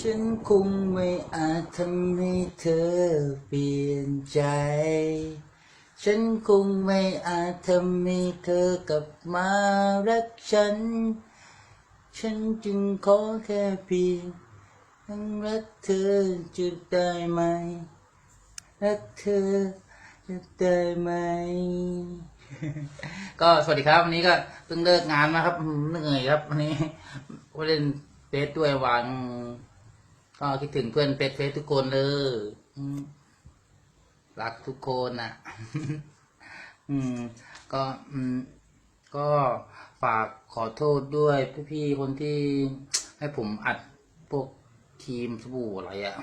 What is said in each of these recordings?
ฉันคงไม่อาจทำให้เธอเปลี่ยนใจ ฉันคงไม่อาจทำให้เธอกลับมารักฉัน ฉันจึงขอแค่เพียงยังรักเธอจะได้ไหม รักเธอจะได้ไหม ก็สวัสดีครับวันนี้ก็เพิ่งเลิกงานมาครับ เหนื่อยครับวันนี้เล่นเฟซด้วยวาง ก็คิดถึงเพื่อนเฟซเฟซทุกคนเลยรักทุกคนน่ะ อืม ก็อืมก็ฝากขอโทษด้วยพี่ๆคนที่ให้ผมอัดพวกทีมสบู่อะไรอะ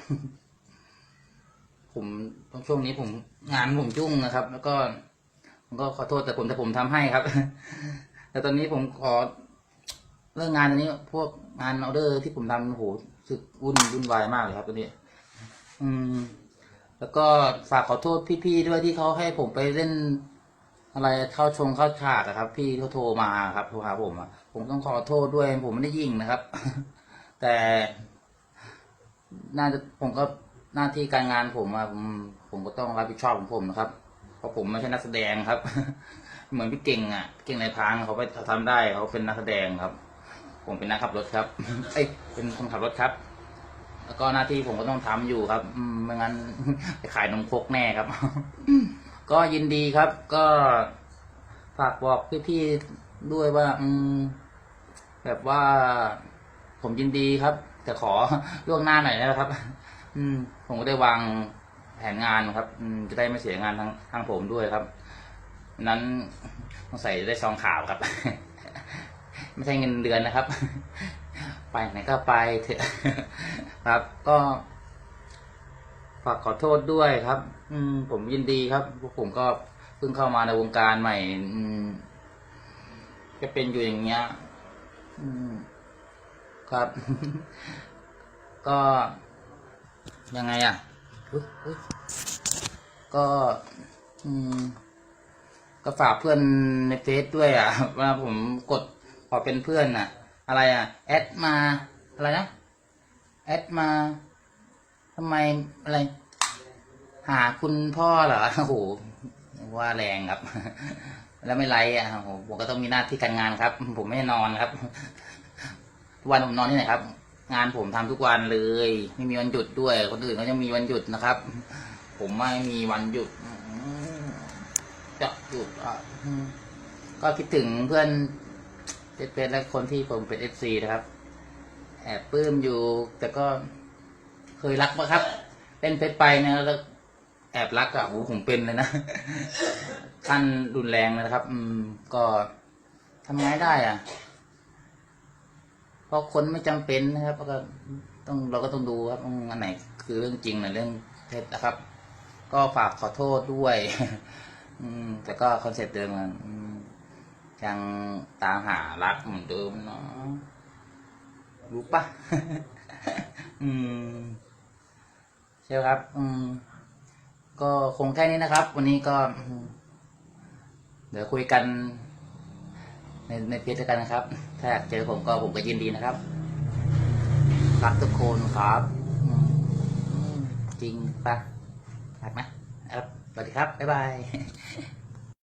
ผมช่วงนี้ผมงานผมยุ่งนะครับ แล้วก็ผมก็ขอโทษแต่ผมแต่ผมทำให้ครับ แต่ตอนนี้ผมขอเรื่องงานตอนนี้ พวกงานออเดอร์ที่ผมทำโอ้โห สึกวุ่นวุ่นวายมากเลยครับตอนนี้ อืม แล้วก็ฝากขอโทษพี่ๆด้วยที่เขาให้ผมไปเล่น อะไรเข้าชงเข้าฉากอะครับ พี่เขาโทรมาครับโทรหาผมอะผมต้องขอโทษด้วย ผมไม่ได้ยิงนะครับ แต่ น่าจะผมก็หน้าที่การงานผมอะผมผมก็ต้องรับผิดชอบของผมนะครับ เพราะผมไม่ใช่นักแสดงครับ เหมือนพี่เก่งอะเก่งในพางเขาไปเขาทำได้เขาเป็นนักแสดงครับ ผมเป็นนักขับรถครับ เอ้ยเป็นคนขับรถครับ แล้วก็หน้าที่ผมก็ต้องทำอยู่ครับอืมไม่งั้นไปขายนมครกแน่ครับ ก็ยินดีครับ ก็ฝากบอกพี่ๆด้วยว่า อืมแบบว่า ผมยินดีครับ แต่ขอล่วงหน้าหน่อยนะครับ อืม ผมก็ได้วางแผนงานครับ อืมจะได้ไม่เสียงานทางทางผมด้วยครับ นั้นต้องใส่ได้ซองขาวครับ ไม่ใช่เงินเดือนนะครับ ไปไหนก็ไปเถอะครับ ก็ฝากขอโทษด้วยครับ อืม ผมยินดีครับพวกผมก็เพิ่งเข้ามาในวงการใหม่ อืมก็เป็นอยู่อย่างเงี้ย อืม ครับ ก็ยังไงอะก็ อืม ก็ฝากเพื่อนในเฟซด้วยอะว่าผมกด อเป็นเพื่อนอะ อะไรอะแอดมา อะไรนะแอดมาทำไมอะไร หาคุณพ่อเหรอโอ้โหว่าแรงครับ แล้วไม่ไรอะโอ้โหผมก็ต้องมีหน้าที่การงานครับ ผมไม่นอนครับทุกวันผมนอนที่ไหนครับ งานผมทำทุกวันเลย ไม่มีวันหยุดด้วย คนอื่นเขาจะมีวันหยุดนะครับ ผมไม่มีวันหยุดจะหยุดอะก็คิดถึงเพื่อน เป็นและคนที่ผมเป็นเอฟซีนะครับ แอบปลื้มอยู่ แต่ก็เคยรักปะครับ เล่นเพชรไปนะแล้วแอบรักอะโอ้โหผมเป็นเลยนะขั้นรุนแรงนะครับ อืม ก็ทำไงได้อะ เพราะคนไม่จำเป็นนะครับก็ต้องเราก็ต้องดูครับอันไหน คือเรื่องจริงหรือเรื่องเท็จนะครับ ก็ฝากขอโทษด้วย อืม แต่ก็คอนเซ็ปต์เดิมอะอืม ยังตามหารักเหมือนเดิมเนาะรู้ปะอืมใช่ครับ อืม ก็คงแค่นี้นะครับ วันนี้ก็ เดี๋ยวคุยกัน ในในเพจกันนะครับ ถ้าอยากเจอผมก็ผมก็ยินดีนะครับ รักทุกคนครับจริงปะรักนะครับสวัสดีครับ บ๊ายบาย